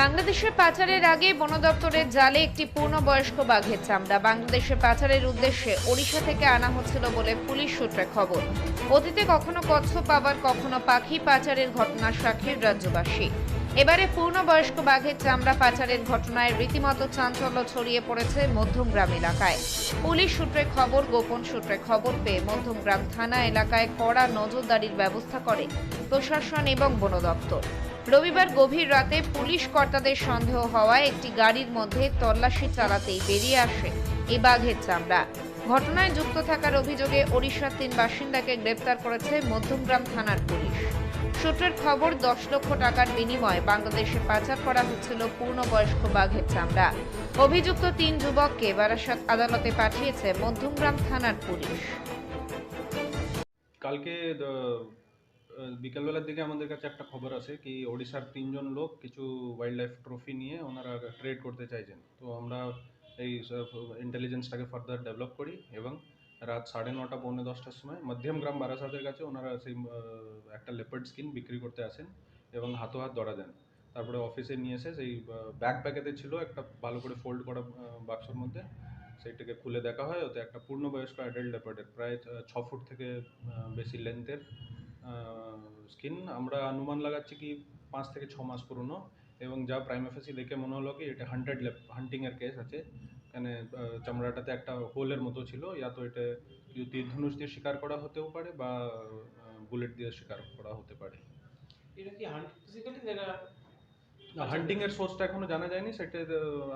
বাংলাদেশের পাচারের আগে বন দপ্তরের জালে একটি পূর্ণবয়স্ক বাঘের চামড়া। বাংলাদেশে পাচারের উদ্দেশ্যে ওড়িশা থেকে আনা হচ্ছিল বলে পুলিশ সূত্রে খবর। অতীতে কখনো কচ্ছপ আবার কখনো পাখি পাচারের ঘটনার সাক্ষী রাজ্যবাসী। এবারে পূর্ণবয়স্ক বাঘের চামড়া পাচারের ঘটনায় রীতিমতো চাঞ্চল্য ছড়িয়ে পড়েছে মধ্যমগ্রাম এলাকায়। পুলিশ সূত্রে খবর, গোপন সূত্রে খবর পেয়ে মধ্যমগ্রাম থানা এলাকায় কড়া নজরদারির ব্যবস্থা করে প্রশাসন এবং বন দপ্তর। রবিবার গভীর রাতে পুলিশ কর্তাদের সন্দেহ হওয়ায় একটি গাড়ির মধ্যে তল্লাশি চালাতেই বেরিয়ে আসে এই বাঘের চামড়া। ঘটনায় যুক্ত থাকার অভিযোগে ওড়িশার তিন বাসিন্দাকে গ্রেপ্তার করেছে মধ্যমগ্রাম থানার পুলিশ। সূত্রের খবর, দশ লক্ষ টাকার বিনিময়ে বাংলাদেশে পাচার করা হচ্ছিল পূর্ণবয়স্ক বাঘের চামড়া। অভিযুক্ত তিন যুবককে বারাসাত আদালতে পাঠিয়েছে মধ্যমগ্রাম থানার পুলিশ। কালকে বিকালবেলার দিকে আমাদের কাছে একটা খবর আছে কি, ওড়িশার তিনজন লোক কিছু ওয়াইল্ড লাইফ ট্রফি নিয়ে ওনারা ট্রেড করতে চাইছেন। তো আমরা এই ইন্টেলিজেন্সটাকে ফার্দার ডেভেলপ করি এবং রাত সাড়ে নটা, পৌনে দশটার সময় মধ্যমগ্রাম বারাসাতের কাছে ওনারা সেই একটা লেপার্ড স্কিন বিক্রি করতে আসেন এবং হাতো হাত ধরা দেন। তারপরে অফিসে নিয়ে এসে সেই ব্যাগ প্যাকেতে ছিল একটা ভালো করে ফোল্ড করা বাক্সর মধ্যে। সেইটাকে খুলে দেখা হয়, ওতে একটা পূর্ণবয়স্ক অ্যাডাল্ট লেপার্ডের প্রায় ছ ফুট থেকে বেশি লেন্থের স্কিন আমরা অনুমান লাগাচ্ছি কি পাঁচ থেকে ছ মাস পুরনো এবং যা প্রাইম অফিসি দেখে মনে হলো কি এটা হান্টেড হান্টিংয়ের কেস আছে। এখানে আহ, চামড়াটাতে একটা হোলের মতো ছিল ইয়া তো এটা কেউ তীর ধনুষ দিয়ে শিকার করা হতেও পারে বা বুলেট দিয়ে শিকার করা হতে পারে। এটা কি হান্ট ফিজিক্যালি দেখা হান্টিং এর সোর্সটা এখনও জানা যায়নি সেটা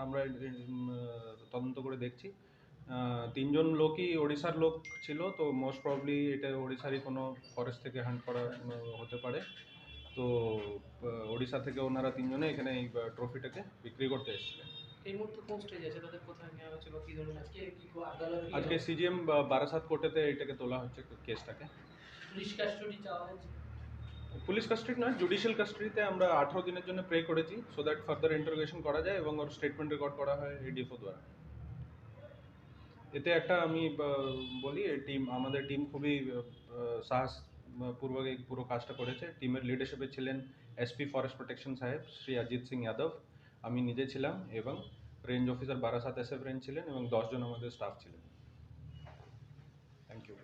আমরা তদন্ত করে দেখছি। তিনজন লোকই ওড়িশার লোক ছিল তো মোস্ট প্রবলি এটা ওড়িশারই কোনো ফরেস্ট থেকে হান্ট করা হতে পারে। তো ওড়িশা থেকে ওনারা তিনজনে এখানে এই ট্রফিটাকে বিক্রি করতে এসেছিলেন। এই মুহূর্তে কোন স্টেজ আছে? তাদের কোথায় নেওয়া হচ্ছে বা কি ধরনের আজকে কি কো- আদালত আজকে সিজিএম বারাসাত কোর্টেতে এটাকে তোলা হচ্ছে কেসটাকে পুলিশ কাস্টডি চাওয়া হচ্ছে পুলিশ কাস্টডি নয় জুডিশিয়াল কাস্টডিতে আমরা আঠারো দিনের জন্য প্রে করেছি সো দ্যাট ফার্দার ইন্টারোগেশন করা যায় এবং ওর স্টেটমেন্ট রেকর্ড করা হয় এডিএফও দ্বারা। এতে একটা আমি বলি টিম আমাদের টিম খুবই সাহস পূর্বক এই পুরো কাজটা করেছে। টিমের লিডারশিপে ছিলেন এসপি ফরেস্ট প্রোটেকশন সাহেব, শ্রী অজিৎ সিং যাদব। আমি নিজে ছিলাম এবং range officer Barasat SF range ছিলেন এবং দশজন আমাদের স্টাফ ছিলেন। Thank you